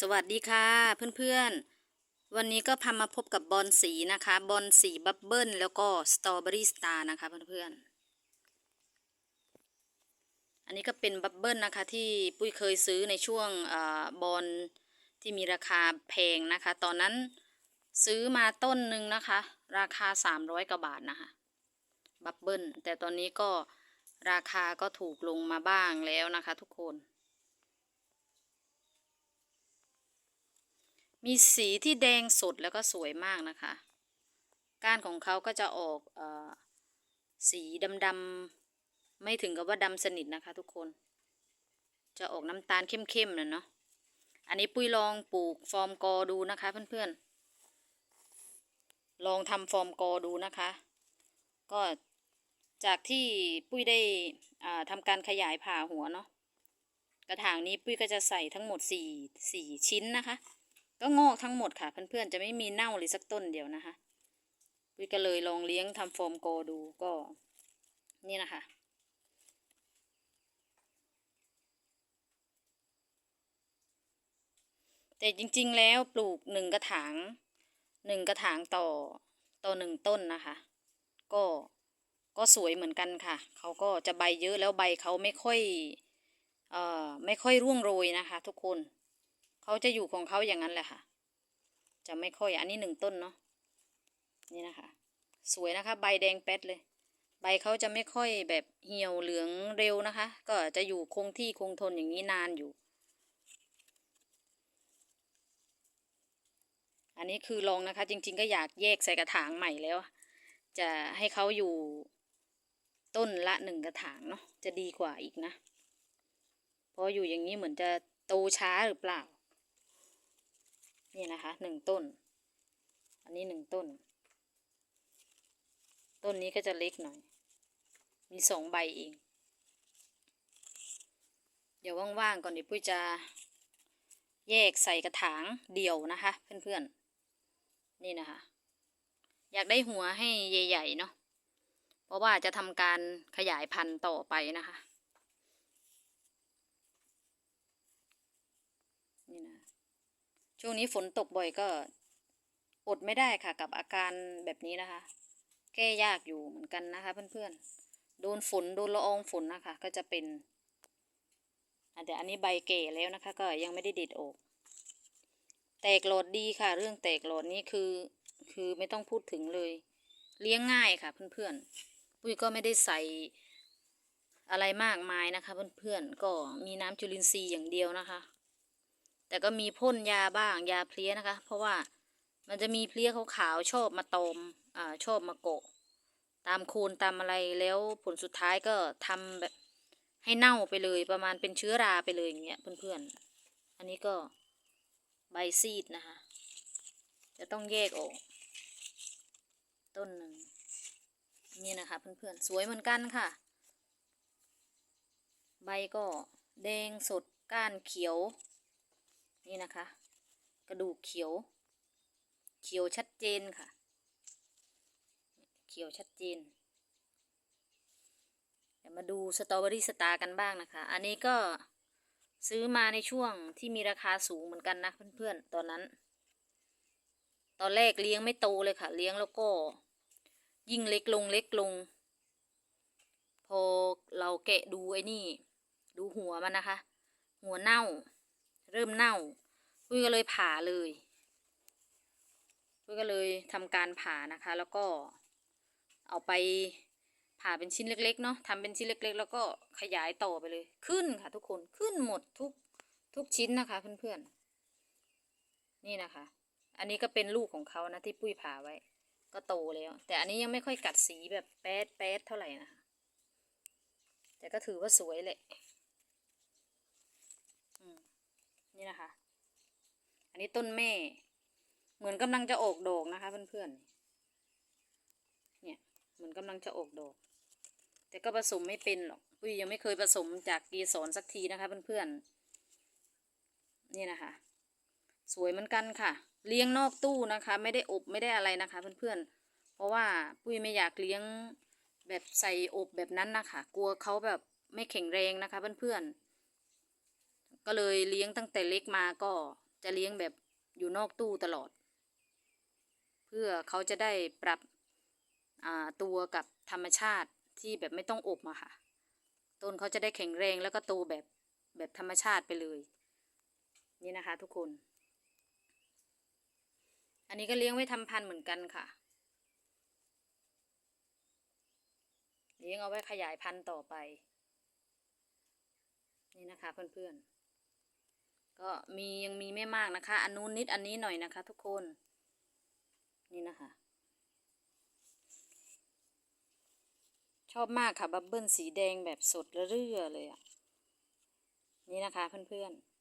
สวัสดีค่ะเพื่อนๆ วันนี้ก็พามาพบกับบอลสีนะคะบอลสีบับเบิ้ลแล้วก็สตรอเบอรี่สตาร์นะคะเพื่อนๆ อันนี้ก็เป็นบับเบิ้ลนะคะที่ปุ้ยเคยซื้อในช่วงเออบอลที่มีราคาแพงนะคะ ตอนนั้นซื้อมาต้นหนึ่งนะคะ ราคา 300กว่าบาทนะคะบับเบิ้ลแต่ตอนนี้ก็ราคาก็ถูกลงมาบ้างแล้วนะคะทุกคน มีสีที่แดงสดแล้วก็สวยมากนะคะ ก้านของเขาก็จะออกอสีดำๆไม่ถึงกับว่าดำสนิทนะคะทุกคน จะออกน้ำตาลเข้มๆนะเนาะอันนี้ปุ้ยลองปลูกฟอร์มกอดูนะคะเพื่อนๆ ลองทำฟอร์มกอดูนะคะ ก็จากที่ปุ้ยได้ทำการขยายผ่าหัวเนาะกระถางนี้ปุ้ยก็จะใส่ทั้งหมดสี่สี่ชิ้นนะคะ ก็งอกทั้งหมดค่ะ เพื่อนๆจะไม่มีเน่าเลยสักต้นเดียวนะคะปุ้ยก็เลยลองเลี้ยงทำโฟมโกดูก็ นี่นะคะแต่จริงๆ แล้วปลูกหนึ่งกระถางหนึ่งกระถางต่อต่อหนึ่งต้นนะคะ ก็ก็สวยเหมือนกันค่ะ เขาก็จะใบเยอะแล้วใบเขาไม่ค่อยเอ่อไม่ค่อยร่วงโรยนะคะ ทุกคน เขาจะอยู่ของเขาอย่างนั้นแหละค่ะ จะไม่ค่อยอันนี้หนึ่งต้นเนาะนี่นะคะ สวยนะคะ ใบแดงแป๊ดเลย ใบเขาจะไม่ค่อยแบบเหี่ยวเหลืองเร็วนะคะ ก็จะอยู่คงที่คงทนอย่างนี้นานอยู่ อันนี้คือลองนะคะ จริง ๆ ก็อยากแยกใส่กระถางใหม่แล้ว จะให้เขาอยู่ต้นละหนึ่งกระถางเนาะจะดีกว่าอีกนะ เพราะอยู่อย่างนี้เหมือนจะโตช้าหรือเปล่า นี่นะคะหนึ่งต้น อันนี้หนึ่งต้น ต้นนี้ก็จะเล็กหน่อย มีสองใบเอง เดี๋ยวว่างๆก่อนเดี๋ยวปุ้ยจะแยกใส่กระถางเดี่ยวนะคะ เพื่อนๆ นี่นะคะ อยากได้หัวให้ใหญ่ๆเนาะเพราะว่าจะทำการขยายพันธุ์ต่อไปนะคะ นี่นะ ช่วงนี้ฝนตกบ่อยก็ อดไม่ได้ค่ะกับอาการแบบนี้นะคะ แก้ยากอยู่เหมือนกันนะคะ เพื่อนๆ โดนฝนโดนละอองฝนนะคะ ก็จะเป็นอะแต่อันนี้ใบเก่แล้วนะคะ ก็ยังไม่ได้เด็ดออก แตกโหลดดีค่ะ เรื่องแตกโหลดนี้คือ คือไม่ต้องพูดถึงเลย เลี้ยงง่ายค่ะ เพื่อนๆปุ้ยก็ไม่ได้ใส่อะไรมากมายนะคะ เพื่อนๆก็มีน้ำจุลินทรีย์อย่างเดียวนะคะ แต่ก็มีพ่นยาบ้างยาเพลี้ยนะคะ เพราะว่ามันจะมีเพลี้ยขาวๆชอบมาตอมอ่าชอบมาโกะ ตามโคนตามอะไรแล้วผลสุดท้ายก็ทำแบบให้เน่าไปเลยประมาณเป็นเชื้อราไปเลยอย่างเงี้ยเพื่อนๆ อันนี้ก็ใบซีดนะคะ จะต้องแยกออก ต้นหนึ่งนี่นะคะเพื่อนๆ สวยเหมือนกันค่ะ ใบก็แดงสดก้านเขียว นี่นะคะ กระดูกเขียว เขียวชัดเจนค่ะ เขียวชัดเจนเดี๋ยวมาดูสตรอเบอรี่สตาร์กันบ้างนะคะ อันนี้ก็ซื้อมาในช่วงที่มีราคาสูงเหมือนกันนะเพื่อนๆ ตอนนั้น ตอนแรกเลี้ยงไม่โตเลยค่ะ เลี้ยงแล้วก็ ยิ่งเล็กลงเล็กลง พอเราแกะดูไอ้นี่ ดูหัวมันนะคะ หัวเน่า เริ่มเน่าปุ้ยก็เลยผ่าเลยปุ้ยก็เลยทำการผ่านะคะ แล้วก็เอาไปผ่าเป็นชิ้นเล็กๆเนาะทำเป็นชิ้นเล็ก ๆ แล้วก็ขยายต่อไปเลย ขึ้นค่ะ ทุกคนขึ้นหมดทุกทุกชิ้นนะคะ เพื่อนๆ นี่นะคะ อันนี้ก็เป็นลูกของเขานะที่ปุ้ยผ่าไว้ ก็โตแล้ว แต่อันนี้ยังไม่ค่อยกัดสีแบบแป๊ดแป๊ดเท่าไหร่นะคะแต่ก็ถือว่าสวยแหละอืม นี่นะคะ อันนี้ต้นแม่ เหมือนกำลังจะออกดอกนะคะเพื่อนๆ เนี่ยเหมือนกำลังจะออกดอก แต่ก็ผสมไม่เป็นหรอกปุ้ยยังไม่เคยผสมจากเกสรสักทีนะคะเพื่อนๆ นี่นะคะ สวยเหมือนกันค่ะ เลี้ยงนอกตู้นะคะ ไม่ได้อบไม่ได้อะไรนะคะเพื่อนๆ เพราะว่าปุ้ยไม่อยากเลี้ยงแบบใส่อบแบบนั้นนะคะ กลัวเขาแบบไม่แข็งแรงนะคะเพื่อนๆ ก็เลยเลี้ยงตั้งแต่เล็กมาก็จะเลี้ยงแบบอยู่นอกตู้ตลอด เพื่อเขาจะได้ปรับอ่าตัวกับธรรมชาติที่แบบไม่ต้องอบอะค่ะ ต้นเขาจะได้แข็งแรงแล้วก็โตแบบแบบธรรมชาติไปเลย นี่นะคะทุกคน อันนี้ก็เลี้ยงไว้ทำพันธุ์เหมือนกันค่ะ เลี้ยงเอาไว้ขยายพันธุ์ต่อไป นี่นะคะเพื่อนๆ ก็มียังมีไม่มากนะคะ อันนู้นนิดอันนี้หน่อยนะคะ ทุกคน นี่นะคะ ชอบมากค่ะบับเบิ้ลสีแดงแบบสดระเรื่อเลยอะ นี่นะคะเพื่อนๆ